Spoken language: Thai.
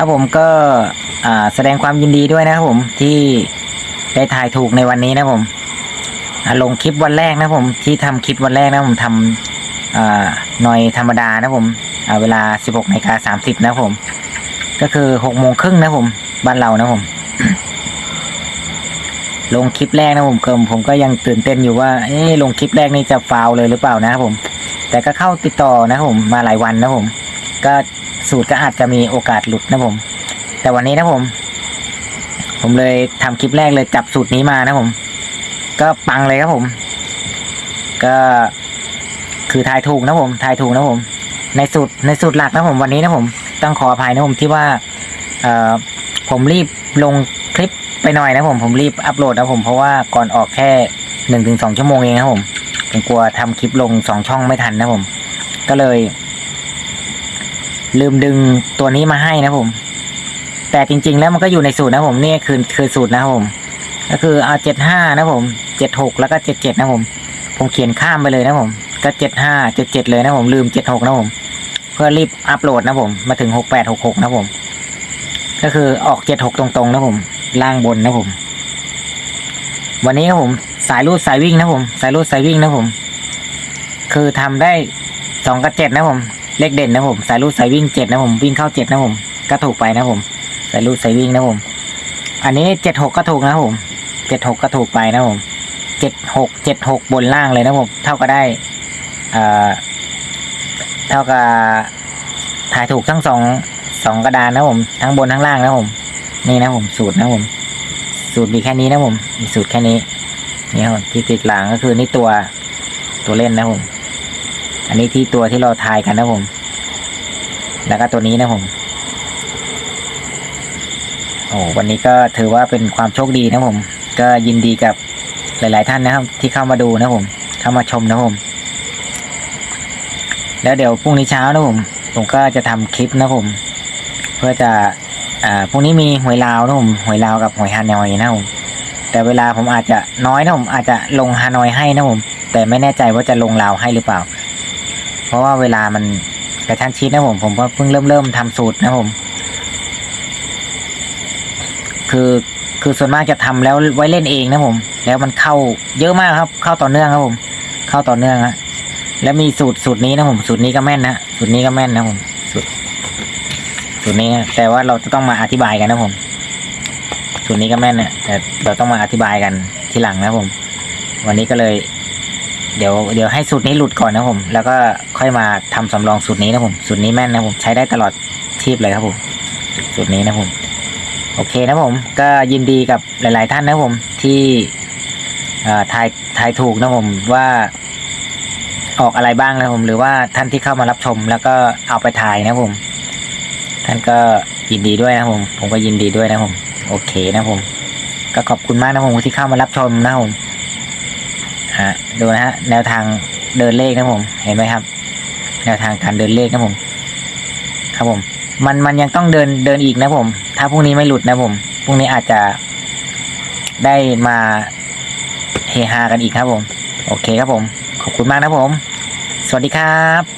ครับผมก็แสดงความยินดีด้วยนะครับผมที่ได้ถ่ายถูกในวันนี้นะผมลงคลิปวันแรกนะผมที่ทำคลิปวันแรกนะผมทำอ่าหน่อยธรรมดานะผมเวลา 16นาฬิกา30นะผม ก็คือ6โมงครึ่งนะผมบ้านเรานะผม ลงคลิปแรกนะครับผมก็ผมก็ยังตื่นเต้นอยู่ว่าเอ๊ลงคลิปแรกนี่จะฟาวเลยหรือเปล่านะครับผม แต่ก็เข้าติดต่อนะผมมาหลายวันนะผม ก็ สูตรก็อาจจะมีโอกาสหลุดนะผม แต่วันนี้นะผม ผมเลยทำคลิปแรกเลยจับสูตรนี้มานะผม ก็ปังเลยครับผม ก็คือทายถูกนะผมทายถูกนะผม ในสูตรในสูตรหลักนะผมวันนี้นะผม ต้องขออภัยนะผมที่ว่าเอ่อผมรีบลงคลิปไปหน่อยนะผมผมรีบอัปโหลดนะผมเพราะว่าก่อนออกแค่หนึ่งถึงสองชั่วโมงเองนะผมผมกลัวทำคลิปลงสองช่องไม่ทันนะผม ก็เลย ลืมดึงตัวนี้มาให้นะผม แต่จริง ๆ แล้วมันก็อยู่ในสูตรนะผมนี่คือคือสูตรนะผม ก็คือเอาเจ็ดห้านะผมเจ็ดหกแล้วก็เจ็ดเจ็ดนะผม ผมเขียนข้ามไปเลยนะผม ก็เจ็ดห้าเจ็ดเจ็ดเลยนะผมลืมเจ็ดหกนะผม เพื่อรีบอัปโหลดนะผม มาถึงหกแปดหกหกนะผม ก็คือออกเจ็ดหกตรงๆนะผม ล่างบนนะผม วันนี้ครับผม สายรูดสายวิ่งนะผม สายรูดสายวิ่งนะผม คือทำได้สองกับเจ็ดนะผม เลขเด่นนะผมสายรูดสายวิ่งเจ็ดนะผมวิ่งเข้าเจ็ดนะผมก็ถูกไปนะผมสายรูดสายวิ่งนะผม อันนี้เจ็ดหกก็ถูกนะผมเจ็ดหกก็ถูกไปนะผมเจ็ดหกเจ็ดหกบนล่างเลยนะผมเท่ากับได้เอ่อเท่ากับถ่ายถูกทั้งสองสองกระดานนะผมทั้งบนทั้งล่างนะผม นี่นะผมสูตรนะผม สูตรมีแค่นี้นะผมมีสูตรแค่นี้นี่ครับที่ติดหลังก็คือนี่ตัวตัวเล่นนะผม อันนี้ที่ตัวที่เราทายกันนะผม แล้วก็ตัวนี้นะผม โอ้วันนี้ก็ถือว่าเป็นความโชคดีนะผม ก็ยินดีกับหลาย ๆ ท่านนะครับ ที่เข้ามาดูนะผม เข้ามาชมนะผม แล้วเดี๋ยวพรุ่งนี้เช้านะผม ผมก็จะทำคลิปนะผม เพื่อจะอ่าพรุ่งนี้มีหวยลาวนะผมหวยลาวกับหวยฮานอยนะผมแต่เวลาผมอาจจะน้อยนะผมอาจจะลงฮานอยให้นะผม แต่ไม่แน่ใจว่าจะลงลาวให้หรือเปล่า เพราะว่าเวลามันกระชั้นชิดนะผมผมก็เพิ่งเริ่มเริ่มทำสูตรนะผม คือคือส่วนมากจะทำแล้วไว้เล่นเองนะผม แล้วมันเข้าเยอะมากครับ เข้าต่อเนื่องครับผม เข้าต่อเนื่องฮะแล้วมีสูตรสูตรนี้นะผม สูตรนี้ก็แม่นนะสูตรนี้ก็แม่นนะผมสูตรสูตรนี้นะแต่ว่าเราจะต้องมาอธิบายกันนะผม สูตรนี้ก็แม่นนะแต่เราต้องมาอธิบายกันทีหลังนะผม วันนี้ก็เลย เดี๋ยวเดี๋ยวให้สูตรนี้หลุดก่อนนะผม แล้วก็ค่อยมาทำสำรองสูตรนี้นะผมสูตรนี้แม่นนะผมใช้ได้ตลอดชีพเลยครับผมสูตรนี้นะผมโอเคนะผมก็ยินดีกับหลาย ๆ ท่านนะผมที่เอ่อทายทายถูกนะผมว่าออกอะไรบ้างนะผม หรือว่าท่านที่เข้ามารับชม แล้วก็เอาไปถ่ายนะผม ท่านก็ยินดีด้วยนะผม ผมก็ยินดีด้วยนะผม โอเคนะผม ก็ขอบคุณมากนะผมที่เข้ามารับชมนะผม ฮะดูนะฮะแนวทางเดินเลขนะผม เห็นไหมครับ แนวทางการเดินเลขนะผม ครับผม มันมันยังต้องเดินเดินอีกนะผม ถ้าพรุ่งนี้ไม่หลุดนะผมพรุ่งนี้อาจจะได้มาเฮฮากันอีกครับผม โอเคครับผม ขอบคุณมากนะผม สวัสดีครับ